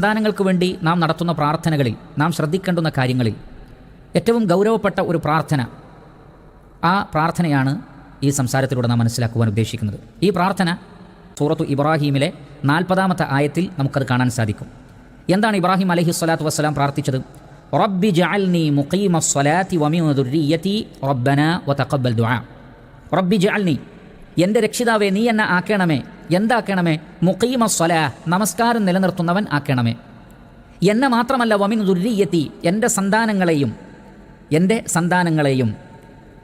സന്താനങ്ങൾക്ക് വേണ്ടി നാം നടത്തുന്ന പ്രാർത്ഥനകളിൽ നാം ശ്രദ്ധിക്കേണ്ടുന്ന കാര്യങ്ങളിൽ ഏറ്റവും ഗൗരവപ്പെട്ട ഒരു പ്രാർത്ഥന ആ പ്രാർത്ഥനയാണ് ഈ സംസാരത്തിലൂടെ നാം മനസ്സിലാക്കുവാൻ ഉദ്ദേശിക്കുന്നത്. ഈ പ്രാർത്ഥന സൂറത്തു ഇബ്രാഹീമിലെ നാൽപ്പതാമത്തെ ആയത്തിൽ നമുക്കത് കാണാൻ സാധിക്കും. എന്താണ് ഇബ്രാഹിം അലഹി സ്വലാത്തു വസ്സലാം പ്രാർത്ഥിച്ചത്? റബ്ബി ജഅൽനി മുഖീമ സ്വലാത്തി വമിൻ റബ്ബന വ വതഖബ്ബൽ ദുആ. റബ്ബി ജഅൽനി എന്റെ രക്ഷിതാവേ നീ എന്നെ ആക്കണമേ. എന്താക്കണമേ? മുഖീമ സ്വലാ നമസ്കാരം നിലനിർത്തുന്നവൻ ആക്കണമേ. എന്നെ മാത്രമല്ല വമിൻ ദുരീയത്തി എന്റെ സന്താനങ്ങളെയും എന്റെ സന്താനങ്ങളെയും.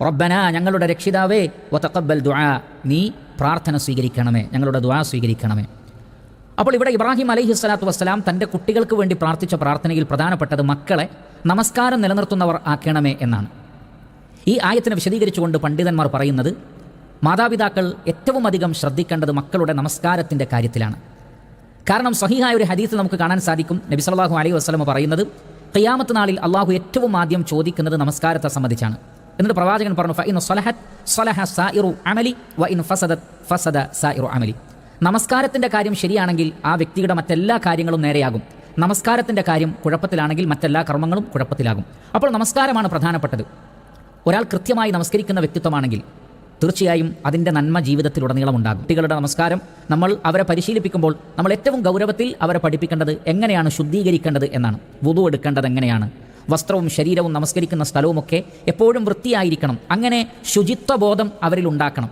റബ്ബന ഞങ്ങളുടെ രക്ഷിതാവേ വതഖബ്ബൽ ദുആ നീ പ്രാർത്ഥന സ്വീകരിക്കണമേ ഞങ്ങളുടെ ദുആ സ്വീകരിക്കണമേ. അപ്പോൾ ഇവിടെ ഇബ്രാഹിം അലൈഹി സ്വലാത്തു വസ്സലാം തന്റെ കുട്ടികൾക്ക് വേണ്ടി പ്രാർത്ഥിച്ച പ്രാർത്ഥനയിൽ പ്രധാനപ്പെട്ടത് മക്കളെ നമസ്കാരം നിലനിർത്തുന്നവർ ആക്കണമേ എന്നാണ്. ഈ ആയത്തിനെ വിശദീകരിച്ചുകൊണ്ട് പണ്ഡിതന്മാർ പറയുന്നത് മാതാപിതാക്കൾ ഏറ്റവും അധികം ശ്രദ്ധിക്കേണ്ടത് മക്കളുടെ നമസ്കാരത്തിന്റെ കാര്യത്തിലാണ്. കാരണം സഹിഹായ ഒരു ഹദീസ് നമുക്ക് കാണാൻ സാധിക്കും. നബി സല്ലല്ലാഹു അലൈഹി വസ്ലമ പറയുന്നത് ഖിയാമത്ത് നാളിൽ അള്ളാഹു ഏറ്റവും ആദ്യം ചോദിക്കുന്നത് നമസ്കാരത്തെ സംബന്ധിച്ചാണ്. എന്നിട്ട് പ്രവാചകൻ പറഞ്ഞു ഫഇൻ സ്വലഹത് സ്വലഹ സായിറു അമലി വ ഇൻ ഫസദത് ഫസദ സായിറു അമലി. നമസ്കാരത്തിന്റെ കാര്യം ശരിയാണെങ്കിൽ ആ വ്യക്തിയുടെ മറ്റെല്ലാ കാര്യങ്ങളും നേരെയാകും. നമസ്കാരത്തിന്റെ കാര്യം കുഴപ്പത്തിലാണെങ്കിൽ മറ്റെല്ലാ കർമ്മങ്ങളും കുഴപ്പത്തിലാകും. അപ്പോൾ നമസ്കാരമാണ് പ്രധാനപ്പെട്ടത്. ഒരാൾ കൃത്യമായി നമസ്കരിക്കുന്ന വ്യക്തിത്വമാണെങ്കിൽ തീർച്ചയായും അതിന്റെ നന്മ ജീവിതത്തിലുടനീളം ഉണ്ടാകും. കുട്ടികളുടെ നമസ്കാരം. നമ്മൾ അവരെ പരിശീലിപ്പിക്കുമ്പോൾ നമ്മൾ ഏറ്റവും ഗൗരവത്തിൽ അവരെ പഠിപ്പിക്കേണ്ടത് എങ്ങനെയാണ് ശുദ്ധീകരിക്കേണ്ടത് എന്നാണ്. വുതു എടുക്കേണ്ടത് എങ്ങനെയാണ്. വസ്ത്രവും ശരീരവും നമസ്കരിക്കുന്ന സ്ഥലവുമൊക്കെ എപ്പോഴും വൃത്തിയായിരിക്കണം. അങ്ങനെ ശുചിത്വബോധം അവരിൽ ഉണ്ടാക്കണം.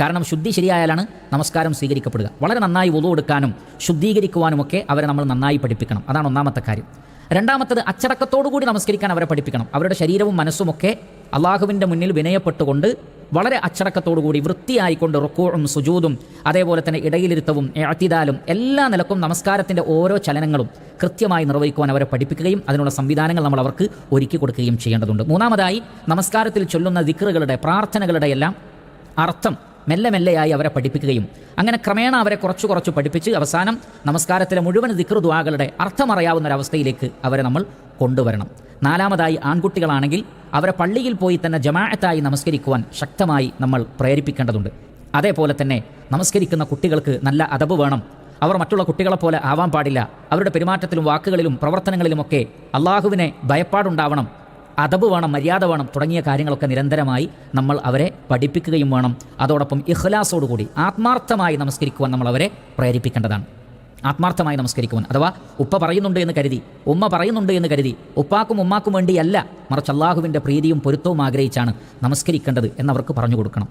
കാരണം ശുദ്ധി ശരിയായാലാണ് നമസ്കാരം സ്വീകരിക്കപ്പെടുക. വളരെ നന്നായി വുതു എടുക്കാനും ശുദ്ധീകരിക്കുവാനുമൊക്കെ അവരെ നമ്മൾ നന്നായി പഠിപ്പിക്കണം. അതാണ് ഒന്നാമത്തെ കാര്യം. രണ്ടാമത്തത് അച്ചടക്കത്തോടുകൂടി നമസ്കരിക്കാൻ അവരെ പഠിപ്പിക്കണം. അവരുടെ ശരീരവും മനസ്സും ഒക്കെ അള്ളാഹുവിന്റെ മുന്നിൽ വിനയപ്പെട്ടുകൊണ്ട് വളരെ അച്ചടക്കത്തോടുകൂടി വൃത്തിയായിക്കൊണ്ട് റുക്കൂറും സുജൂതും അതേപോലെ തന്നെ ഇടയിലിരുത്തവും എഴത്തിദാലും എല്ലാ നിലക്കും നമസ്കാരത്തിന്റെ ഓരോ ചലനങ്ങളും കൃത്യമായി നിർവഹിക്കുവാൻ അവരെ പഠിപ്പിക്കുകയും അതിനുള്ള സംവിധാനങ്ങൾ നമ്മൾ അവർക്ക് ഒരുക്കി കൊടുക്കുകയും ചെയ്യേണ്ടതുണ്ട്. മൂന്നാമതായി നമസ്കാരത്തിൽ ചൊല്ലുന്ന ദിക്റുകളുടെ പ്രാർത്ഥനകളുടെ എല്ലാം അർത്ഥം മെല്ലെ മെല്ലെയായി അവരെ പഠിപ്പിക്കുകയും അങ്ങനെ ക്രമേണ അവരെ കുറച്ച് കുറച്ച് പഠിപ്പിച്ച് അവസാനം നമസ്കാരത്തിലെ മുഴുവൻ ദിക്റുദ്വാകളുടെ അർത്ഥമറിയാവുന്ന ഒരവസ്ഥയിലേക്ക് അവരെ നമ്മൾ കൊണ്ടുവരണം. നാലാമതായി ആൺകുട്ടികളാണെങ്കിൽ അവരെ പള്ളിയിൽ പോയി തന്നെ ജമാഅത്തായി നമസ്കരിക്കുവാൻ ശക്തമായി നമ്മൾ പ്രേരിപ്പിക്കേണ്ടതുണ്ട്. അതേപോലെ തന്നെ നമസ്കരിക്കുന്ന കുട്ടികൾക്ക് നല്ല അതബ് വേണം. അവർ മറ്റുള്ള കുട്ടികളെ പോലെ ആവാൻ പാടില്ല. അവരുടെ പെരുമാറ്റത്തിലും വാക്കുകളിലും പ്രവർത്തനങ്ങളിലുമൊക്കെ അള്ളാഹുവിനെ ഭയപ്പാടുണ്ടാവണം. അതബ് വേണം മര്യാദ വേണം തുടങ്ങിയ കാര്യങ്ങളൊക്കെ നിരന്തരമായി നമ്മൾ അവരെ പഠിപ്പിക്കുകയും വേണം. അതോടൊപ്പം ഇഹ്ലാസോടുകൂടി ആത്മാർത്ഥമായി നമസ്കരിക്കുവാൻ നമ്മൾ അവരെ പ്രേരിപ്പിക്കേണ്ടതാണ്. ആത്മാർത്ഥമായി നമസ്കരിക്കുവാൻ അഥവാ ഉപ്പ പറയുന്നുണ്ട് എന്ന് കരുതി ഉമ്മ പറയുന്നുണ്ട് എന്ന് കരുതി ഉപ്പാക്കും ഉമ്മാക്കും വേണ്ടിയല്ല മറിച്ച് അള്ളാഹുവിന്റെ പ്രീതിയും പൊരുത്തവും ആഗ്രഹിച്ചാണ് നമസ്കരിക്കേണ്ടത് എന്നവർക്ക് പറഞ്ഞു കൊടുക്കണം.